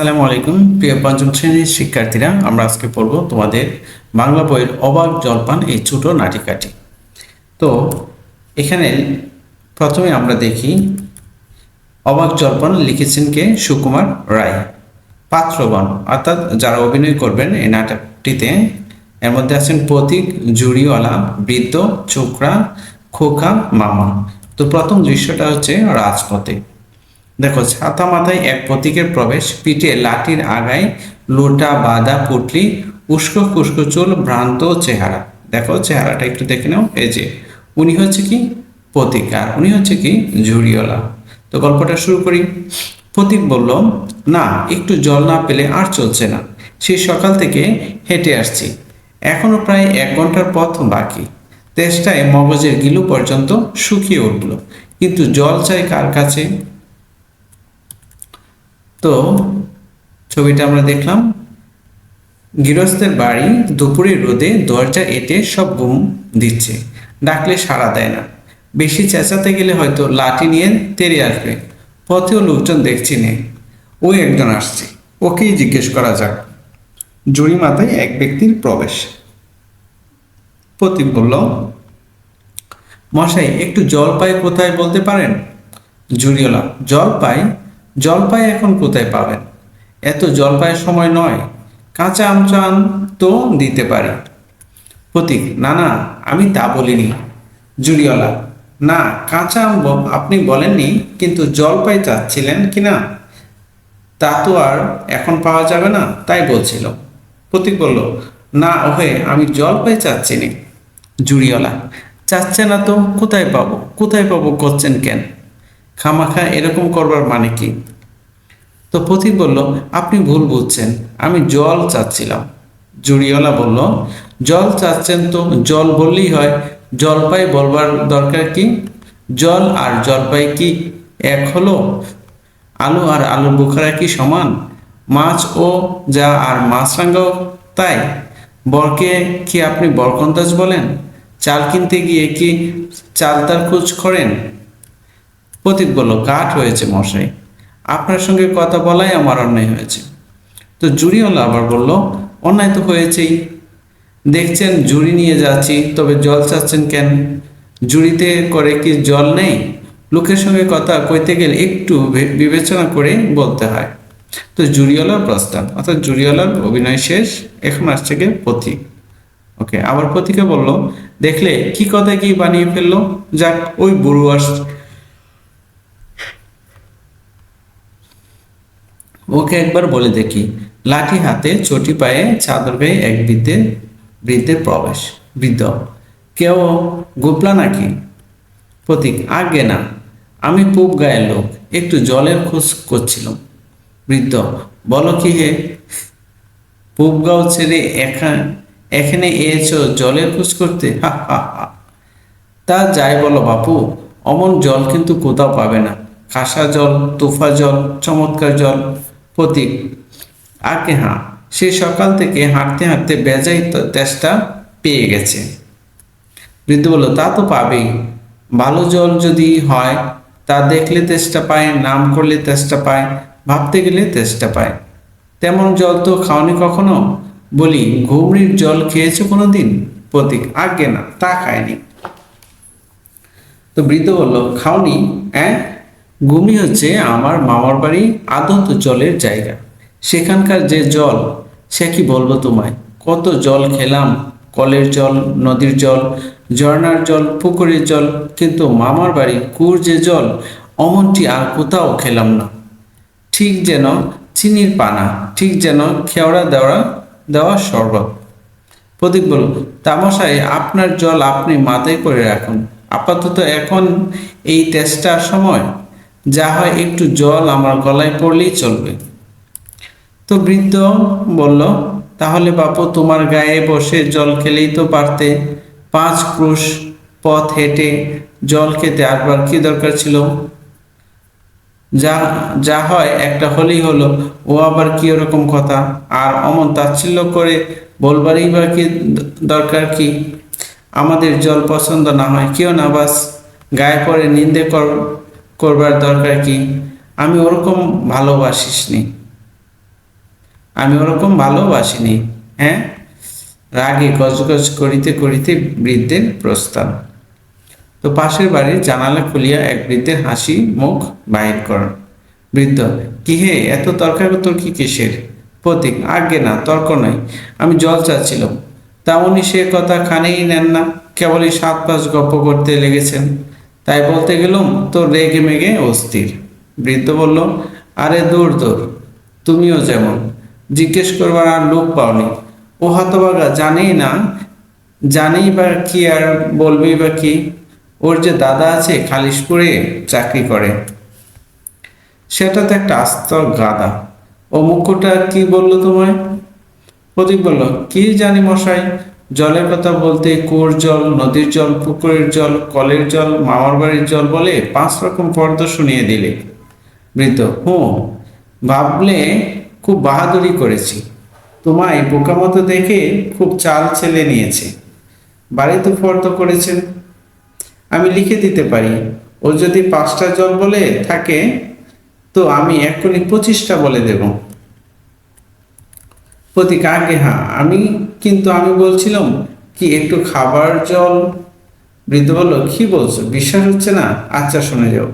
আসসালামু আলাইকুম, প্রিয় পঞ্চম শ্রেণির শিক্ষার্থীরা, আমরা আজকে পড়ব তোমাদের বাংলা বইয়ের অবাক জলপান, এই ছোট নাটিকাটি। তো, এখানে প্রথমে আমরা দেখি, অবাক জলপান লিখেছেন কে? সুকুমার রায় পাত্রগণ অর্থাৎ যারা অভিনয় করবেন এই নাটকটিতে, এর মধ্যে আছেন প্রতীক, জুড়িওয়ালা, বৃদ্ধ চোকরা খোকা, মামা। তো প্রথম দৃশ্যটা হচ্ছে রাজপথে। দেখো, ছাতা মাথায় এক প্রতীকের প্রবেশ, পিঠে লাঠির আগায় লোটা বাদা পুটলি, উস্কো খুস্কো চুল, ভ্রান্ত চেহারা। দেখো, চেহারাটা একটু দেখে নাও, এই যে, উনি হচ্ছে কি? প্রতীক, আর উনি হচ্ছে কি? ঝুড়িওয়ালা। তো গল্পটা শুরু করি। প্রতীক বলল, না, একটু জল না পেলে আর চলছে না। সেই সকাল থেকে হেঁটে আসছি। এখনও প্রায় এক ঘণ্টার পথ বাকি। তেষ্টায় মগজের গিলু পর্যন্ত শুকিয়ে উঠল। কিন্তু জল চাই কার কাছে? তো ছবিটা আমরা দেখলাম। গৃহস্থের বাড়ি দুপুরে রোদে দরজা এঁটে সব ঘুম দিচ্ছে। ডাকলে সাড়া দেয় না। বেশি চেঁচাতে গেলে হয়তো লাঠি নিয়ে তেড়ে আসবে। পথেও লোকজন দেখছি নে। ওই একজন আসছে। ওকেই জিজ্ঞেস করা যাক। জুড়ি মাথায় এক ব্যক্তির প্রবেশ। প্রতীক বলল, মশাই, একটু জল পাই কোথায় বলতে পারেন? জুড়িওলা, জল পাই জলপাই এখন কোথায় পাবেন? এত জলপাইয়ের সময় নয়। কাঁচা আম চান তো দিতে পারি। প্রতীক, না না, আমি তা বলিনি। জুড়িওয়ালা না, কাঁচা আম আপনি বলেননি, কিন্তু জলপাই চাচ্ছিলেন কি না তা তো আর এখন পাওয়া যাবে না, তাই বলছিল। প্রতীক বলল, না, ওহে, আমি জলপাই চাচ্ছি নি জুড়িওয়ালা চাচ্ছে না তো, কোথায় পাবো? কোথায় পাবো, করছেন কেন? খামাখা এরকম করবার মানে কি? তো পথিক বলল, আপনি ভুল বুঝছেন। আমি জল চাচ্ছিলাম। জুড়িওয়ালা বলল, জল চাচ্ছেন তো, জল বললেই হয়। জলপাই বলবার দরকার কি? জল আর জলপাই কি এক হলো? আলু আর আলুর বুখারা কি সমান? মাছ ও যা আর মাছরাঙ্গাও তাই? বরকে কি আপনি বরকন্দাজ বলেন? চাল কিনতে গিয়ে কি চালতার খোঁজ করেন? প্রতীক বলল কাঠ হয়েছে মশাই। আপনার সঙ্গে কথা বলাই আমার অন্যায় হয়েছে। তো জুড়িওয়ালা আবার বলল, অন্যায় তো হয়েছেই। দেখছেন জুড়ি নিয়ে যাচ্ছি, তবে জল চাচ্ছেন কেন? জুড়িতে করে কি জল নেই? লোকের সঙ্গে কথা কইতে গেলে একটু বিবেচনা করে বলতে হয়। তো জুড়িওয়ালার প্রস্তাব, অর্থাৎ জুড়িওয়ালার অভিনয় শেষ, এখন আসছে গিয়ে প্রতীক ওকে, আবার প্রতীকে বলল, দেখলে কি কথা কি বানিয়ে ফেলল? যাক, ওই বুড়ো ওকে একবার বলে দেখি। লাঠি হাতে চটি পায়ে চাদর গায়ে এক বৃদ্ধের বৃদ্ধের প্রবেশ। বৃদ্ধ কেউ গোপলা নাকি? প্রতীক, আগে না। আমি পূব গায়ের লোক, একটু জলের খোঁজ করছিলাম। বৃদ্ধ, বলো কি হে? পূবগাঁও ছেড়ে এখানে এখানে এসেছ জলের খোঁজ করতে? হা হা হা। তা যাই বলো বাপু, অমন জল কিন্তু কোথাও পাবে না। খাসা জল, তোফা জল, চমৎকার জল। প্রতীক আগে হ্যাঁ সে সকাল থেকে হাঁটতে হাঁটতে বেজাই তেষ্টা পেয়ে গেছে। বৃদ্ধ বলল, তা তো পাবেই। ভালো জল যদি হয়, তা দেখলে তেষ্টা পায়, নাম করলে তেষ্টা পায়, ভাবতে গেলে তেষ্টা পায়। তেমন জল তো খাওনি কখনো? বলি ঘুমরির জল খেয়েছো কোনো দিন প্রতীক আগে না, তা খায়নি তো বৃদ্ধ বলল, খাওনি হ্যাঁ গুমি হচ্ছে আমার মামার বাড়ি আদন্ত জলের জায়গা। সেখানকার যে জল, সে কি বলব তোমায়? কত জল খেলাম, কলের জল, নদীর জল, ঝর্ণার জল, পুকুরের জল, কিন্তু মামার বাড়ি কুর যে জল, অমনটি আর কোথাও খেলাম না। ঠিক যেন চিনির পানা, ঠিক যেন খেওড়া দেওয়া দেওয়া শরবত। প্রদীপ বলল, তামাশায় আপনার জল আপনি মাথায় করে রাখুন। আপাতত এখন এই টেস্টার সময় যা হয় একটু জল আমার গলায় পড়লেই চলবে। তো বৃদ্ধ বলল, তাহলে বাপু, তোমার গায়ে বসে জল খেলেই তো পারতে। পাঁচ ক্রুশ পথ হেঁটে জল খেতে আরবার কি দরকার ছিল? যা যা হয় একটা হলেই হলো। ও আবার কি ওরকম কথা? আর অমন তাচ্ছিল্য করে বলবারই বা কি দরকার কি? আমাদের জল পছন্দ না হয় কেউ না বাস গায়ে পরে নিন্দে কর করবার দরকার কি? আমি ওরকম ভালোবাসিস নি আমি ওরকম ভালোবাসিনি হ্যাঁ? রাগে গজগজ করিতে করিতে বৃদ্ধের প্রস্থান। তো পাশের বাড়ির জানালা খুলিয়া এক বৃদ্ধের হাসি মুখ বাহির করেন বৃদ্ধ, কি হে, এত তর্কাতর্কি কিসের? প্রতীক আগে না, তর্ক নয় আমি জল চাচ্ছিলাম। তা উনি সে কথা খানেই নেন না। কেবলই সাত পাঁচ গপ্প করতে লেগেছেন। তাই বলতে গেলুম তো রেগে মেগে অস্থির বৃদ্ধ বলল, আরে দূর দূর, তুমিও যেমন, জিজ্ঞেস করবার আর লোক পাওনি। ও হতবাগা জানেই না, জানেই বা কি আর বলবেই বা কি? ওর যে দাদা আছে খালিশপুরে চাকরি করে। সেটা তো একটা আস্ত গাদা। ও মুখ্যটা কি বলল তোমায়? প্রদীপ বলল, কি জানি মশাই জলের কথা বলতে কুয়োর জল, নদীর জল, পুকুরের জল, কলের জল, মামার বাড়ির জল বলে পাঁচ রকম পর্দ শুনিয়ে দিলে। বৃদ্ধ, হুঁ, ভাবলে খুব বাহাদুরি করেছি। তোমায় বোকা মতো দেখে খুব চাল ছেলে নিয়েছে। বাড়িতে ফর্দ করেছেন। আমি লিখে দিতে পারি। ও যদি পাঁচটা জল বলে থাকে, তো আমি এক্ষুনি পঁচিশটা বলে দেব। প্রতীক আগে হ্যাঁ আমি কিন্তু আমি বলছিলাম কি, একটু খাবার জল। বৃদ্ধ বলল, কি বলছো? বিশ্বাস হচ্ছে না? আচ্ছা শুনে যাও।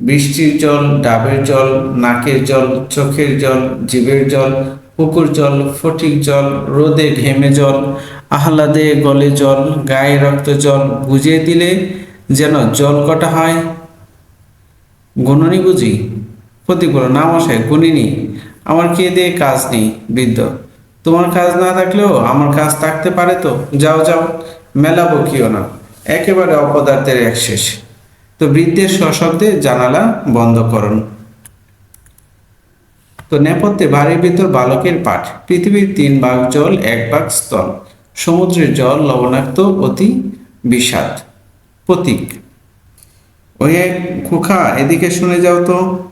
বৃষ্টির জল, ডাবের জল, নাকের জল, চোখের জল জীবের জল, পুকুর জল, ফটিক জল, রোদে ঘেমে জল, আহ্লাদে গলে জল, গায়ে রক্ত জল, বুঝিয়ে দিলে যেন জল কটা হয়? গুণনি বুঝি? প্রতীক বলো না মশাই গুণিনি আমার কে দিয়ে কাজ নেই, বৃদ্ধ। তোমার কাজ না থাকলেও আমার কাজ থাকতে পারে তো। যাও যাও মেলা বকিও না। একেবারে অপদার্থের এক শেষ। তো বৃদ্ধের সশব্দে জানালা বন্ধ করুন। তো নেপথ্যে বাড়ির ভিতর বালকের পাঠ। পৃথিবীর তিন ভাগ জল, এক ভাগ স্থল সমুদ্রের জল লবণাক্ত, অতি বিষাদ। প্রতীক। ওই এক খোখা এদিকে শুনে যাও তো।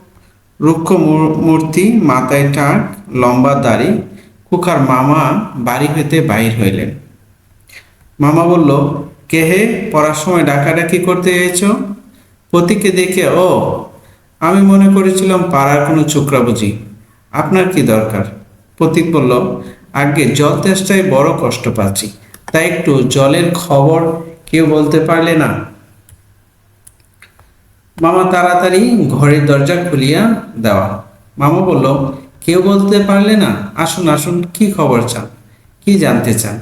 রুক্ষ মূর- মূর্তি মাথায় টাক, লম্বা দাড়ি খোকার মামা বাড়ি হইতে বাহির হইলেন। মামা বলল, কে হে? পড়ার সময় ডাকাডাকি করতে এসেছ? প্রতীককে দেখে, ও, আমি মনে করেছিলাম পাড়ার কোনো চোকরা বুঝি। আপনার কি দরকার? প্রতীক বলল আগে জল তেষ্টায় বড় কষ্ট পাচ্ছি। তাই একটু জলের খবর কেউ বলতে পারলে না? মামা তাড়াতাড়ি ঘরের দরজা খুলিয়া দেওয়া। মামা বলল কেউ বলতে পারলে না, আসুন আসুন, কি খবর চান? কি জানতে চান?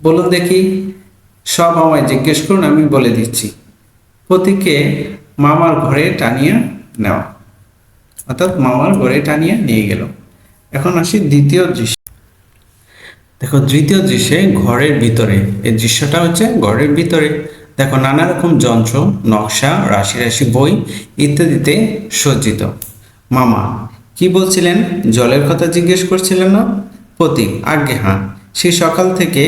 বলুন দেখি। সব আমায় জিজ্ঞেস করুন, আমি বলে দিচ্ছি। প্রতীককে মামার ঘরে টানিয়া নেওয়া অর্থাৎ মামার ঘরে টানিয়া নিয়ে গেল। এখন আসি দ্বিতীয় দৃশ্য। দেখো, তৃতীয় দৃশ্যে ঘরের ভিতরে। এই দৃশ্যটা হচ্ছে ঘরের ভিতরে। দেখো, নানা রকম যন্ত্র, নকশা, রাশি রাশি বই ইত্যাদিতে সজ্জিত। মামা কি বলছিলেন? জলের কথা জিজ্ঞেস করছিলেন না? প্রতীক আজ্ঞে হ্যাঁ সে সকাল থেকে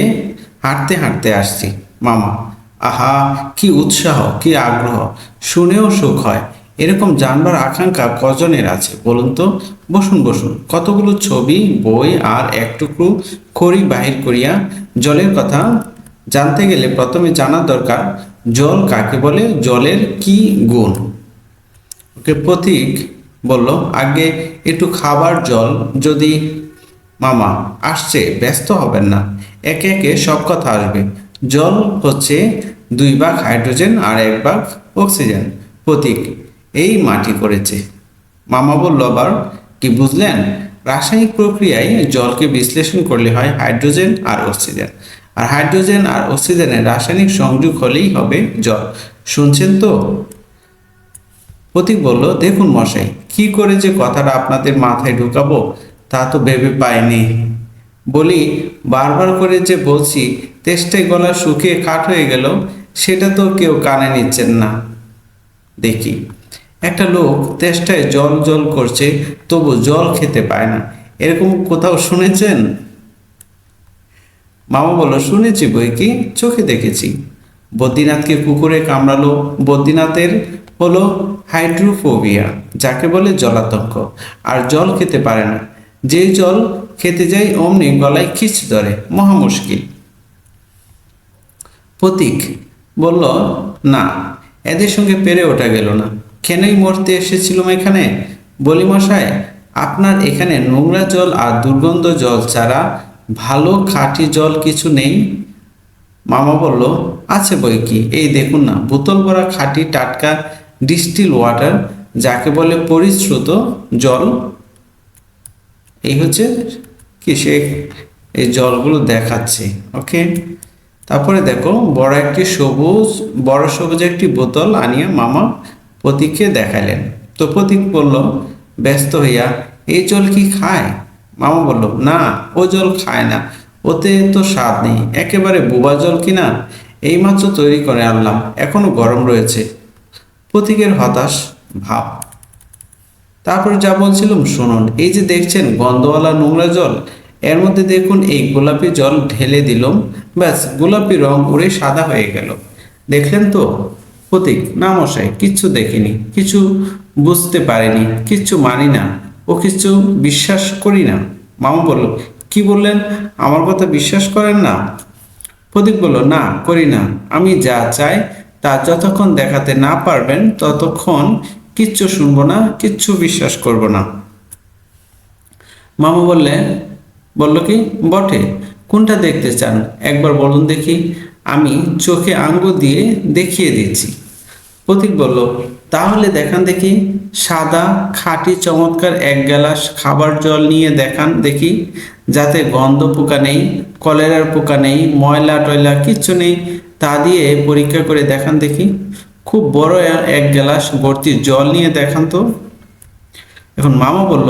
হাঁটতে হাঁটতে আসছি। মামা, আহা, কি উৎসাহ, কি আগ্রহ। শুনেও সুখ হয়। এরকম জানবার আকাঙ্ক্ষা কজনের আছে, বলুন তো? বসুন বসুন। কতগুলো ছবি, বই আর এক টুকরো খড়ি বাহির করিয়া জলের কথা জানতে গেলে প্রথমে জানা দরকার, জল কাকে বলে? জলের কি গুণ? ওকে, প্রতীক বলল আগে একটু খাবার জল যদি মামা আসছে, ব্যস্ত হবেন না। একে একে সব কথা আসবে। জল হচ্ছে দুই ভাগ হাইড্রোজেন আর এক ভাগ অক্সিজেন প্রতীক। এই মাটি করেছে। মামা বলল, আবার কি বুঝলেন? রাসায়নিক প্রক্রিয়ায় জলকে বিশ্লেষণ করলে হয় হাইড্রোজেন আর অক্সিজেন। আর হাইড্রোজেন আর অক্সিজেনের রাসায়নিক সংযোগ হলেই হবে জল। শুনছেন তো? প্রতীক বলল, দেখুন মশাই, কি করে যে কথাটা আপনাদের মাথায় ঢুকাবো তা তো ভেবে পাইনি। বলি, বারবার করে যে বলছি তেষ্টায় গলা শুকিয়ে কাঠ হয়ে গেল, সেটা তো কেউ কানে নিচ্ছেন না। দেখি, একটা লোক তেষ্টায় জল জল করছে, তবু জল খেতে পায় না। এরকম কোথাও শুনেছেন? মামা বলল, শুনেছি বই কি, চোখে দেখেছি। বদ্রীনাথকে কুকুরে কামড়ালো বদ্রীনাথের হলো হাইড্রোফোবিয়া, যাকে বলে জলাতঙ্ক। আর জল খেতে পারে না। যেই জল খেতে যাই অমনি গলায় খিচ ধরে। মহা মুশকিল। প্রতীক বলল, না, এদের সঙ্গে পেরে ওঠা গেল না। কেনই মরতে এসেছিলাম এখানে? বলি মশাই আপনার এখানে নোংরা জল আর দুর্গন্ধ জল ছাড়া ভালো খাঁটি জল কিছু নেই? মামা বলল, আছে বই কি এই দেখুন না, বোতল ভরা খাঁটি টাটকা ডিস্টিল ওয়াটার যাকে বলে পরিশ্রুত জল। এই হচ্ছে কি সে এই জলগুলো দেখাচ্ছে ওকে তারপরে দেখো, বড় একটি সবুজ, বড় সবুজ একটি বোতল আনিয়ে মামা প্রতীককে দেখালেন তো প্রতীক বলল, ব্যস্ত হইয়া, এই জল কি খায়? মামা বলল, না, ও জল খায় না, ওতে তো স্বাদ নেই, একেবারে বোবা জল কিনা? এইমাত্র তৈরি করে আনলাম, এখনও গরম রয়েছে। প্রতীকের হতাশ ভাব। তারপরে যা বলছিলাম, শুনুন, এই যে দেখছেন গন্ধওয়ালা নোংরা জল, এর মধ্যে দেখুন এই গোলাপি জল ঢেলে দিলাম, ব্যাস, গোলাপি রং উড়ে সাদা হয়ে গেল। দেখলেন তো? প্রতীক, না মশাই, কিচ্ছু দেখিনি, কিছু বুঝতে পারিনি, কিচ্ছু মানি না, ও কিছু বিশ্বাস করি না। মামা বলল, কি বললেন? আমার কথা বিশ্বাস করেন না? প্রদীপ বলল, না, করি না, আমি যা চাই তা যতক্ষণ দেখাতে না পারবেন, ততক্ষণ কিচ্ছু শুনব না, কিচ্ছু বিশ্বাস করব না। মামা বললে, বলল কি, বটে, কোনটা দেখতে চান? একবার বলুন দেখি। আমি চোখে আঙ্গুল দিয়ে দেখিয়ে দিচ্ছি প্রতীক বলল, তাহলে দেখান দেখি। সাদা, খাঁটি, চমৎকার এক গ্লাস খাবার জল নিয়ে দেখান দেখি। যাতে গন্ধ পোকা নেই, কলেরার পোকা নেই, ময়লা টয়লা কিচ্ছু নেই। তা দিয়ে পরীক্ষা করে দেখান দেখি। খুব বড় এক গ্লাস ভর্তি জল নিয়ে দেখান তো। এখন মামা বলল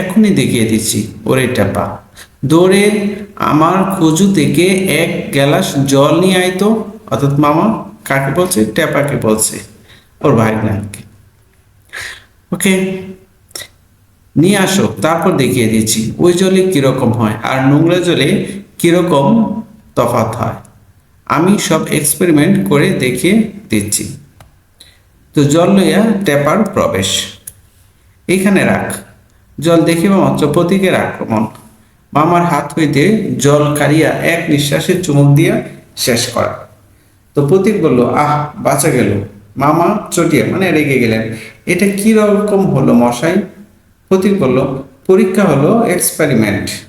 এখনই দেখিয়ে দিচ্ছি, ওরে টাপা দৌড়ে আমার খুজু থেকে এক গ্লাস জল নিয়ে আইতো অর্থাৎ মামা কাকে বলছে? টেপাকে বলছে, ওর ভাই নাকি ওকে, নিয়ে আসো, তারপর দেখিয়ে দিচ্ছি। ওই জলে কীরকম হয়? আর নোংরা জলে কীরকম তফাৎ হয়? আমি সব এক্সপেরিমেন্ট করে দেখিয়ে দিচ্ছি। তো জল লইয়া টেপার প্রবেশ। এইখানে রাখ। জল দেখিবা মাত্র প্রতীকের আক্রমণ। মামার হাত হইতে জল কাড়িয়া এক নিঃশ্বাসে চুমুক দিয়া শেষ করা। তো প্রতীক বলল, আহ, বাঁচা গেল। মামা চটিয়া মানে রেগে গেলেন। এটা কি রকম হলো মশাই? প্রতীক বলল, পরীক্ষা হলো এক্সপেরিমেন্ট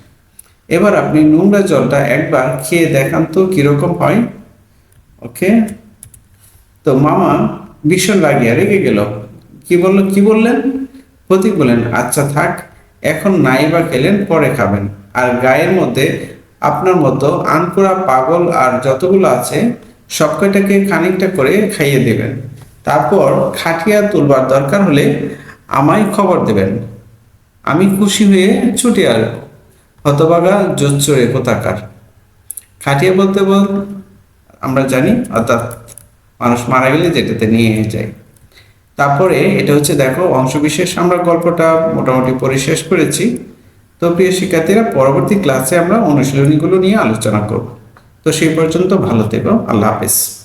এবার আপনি নোংরা জলটা একবার খেয়ে দেখান তো কীরকম হয়। ওকে তো মামা ভীষণ লাগিয়া রেগে গেল। কি বলল, কি বললেন? প্রতীক বললেন আচ্ছা থাক, এখন নাই বা খেলেন, পরে খাবেন। আর গায়ের মধ্যে আপনার মতো আনকোড়া পাগল আর যতগুলো আছে সব কয়টাকে খানিকটা করে খাইয়ে দেবেন। তারপর খাটিয়া তুলবার দরকার হলে আমায় খবর দেবেন। আমি খুশি হয়ে ছুটে আসব হতবাগা জোচ্চরে কোথাকার। খাটিয়ে বলতে বল, আমরা জানি, অর্থাৎ মানুষ মারা গেলে যেটাতে নিয়ে যায়। তারপরে এটা হচ্ছে, দেখো, অংশবিশেষ আমরা গল্পটা মোটামুটি পড়ে শেষ করেছি। তো প্রিয় শিক্ষার্থীরা, পরবর্তী ক্লাসে আমরা অনুশীলনীগুলো নিয়ে আলোচনা করব। তো সেই পর্যন্ত ভালো থেকো, আল্লাহ হাফেজ।